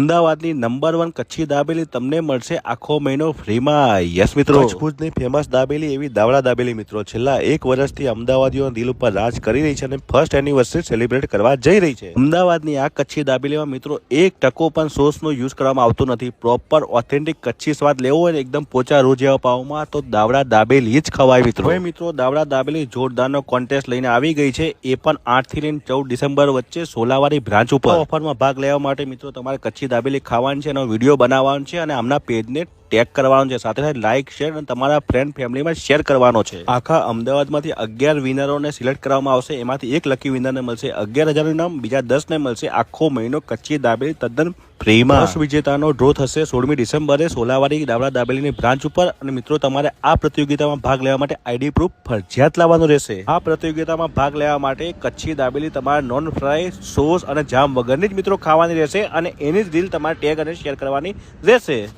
અમદાવાદની number one Kutchi dabeli તમને મળશે આખો મહિનો ફ્રીમાં. યસ મિત્રો. ભુજની ફેમસ દાબેલી એવી દાવડા દાબેલી મિત્રો. છેલ્લા એક વર્ષથી અમદાવાદીઓના દિલ ઉપર રાજ કરી રહી છે અને ફર્સ્ટ એનિવર્સરી સેલિબ્રેટ કરવા જઈ રહી છે. અમદાવાદની આ કચ્છી દાબેલીમાં મિત્રો એક ટકો પણ સોસનો યુઝ કરવામાં આવતો નથી. પ્રોપર ઓથેન્ટિક કચ્છી સ્વાદ લેવો હોય એકદમ પોચા રોજ એવા પાવમાં તો દાવડા દાબેલી જ ખવાય મિત્રો. હવે મિત્રો દાવડા દાબેલી જોરદારનો કોન્ટેસ્ટ લઈને આવી ગઈ છે. એ પણ આઠથી લઈને ચૌદ ડિસેમ્બર વચ્ચે સોલાવારી બ્રાન્ચ ઉપર. ઓફરમાં ભાગ લેવા માટે મિત્રો તમારે કચ્છી દાબેલી ખાવાની છે એનો વીડિયો બનાવવાનો છે અને આમના પેજને ટેગ કરવાનો છે. સાથે સાથે લાઇક શેર અને તમારા ફ્રેન્ડ ફેમિલીમાં શેર કરવાનો છે. આખા અમદાવાદમાંથી અગિયાર વિનરોને સિલેક્ટ કરવામાં આવશે. એમાંથી એક લકી વિનરને મળશે. અગિયાર હજારનું નામ, બીજા દસને મળશે. આખો મહિનો કચ્છી દાબેલી તદ્દન ફ્રીમાં દસ વિજેતાનો ડ્રો થશે સોળમી ડિસેમ્બરે સોલાવાડી દાબડા દાબેલીની બ્રાન્ચ ઉપર. અને મિત્રો, તમારે આ પ્રતિયોગિતામાં ભાગ લેવા માટે આઈડી પ્રૂફ ફરજિયાત લાવવાનું રહેશે. આ પ્રતિયોગિતામાં ભાગ લેવા માટે કચ્છી દાબેલી તમારે નોન ફ્રાય સોસ અને જામ વગરની જ મિત્રો ખાવાની રહેશે. અને એની જ રીલ તમારે ટેગ અને શેર કરવાની રહેશે.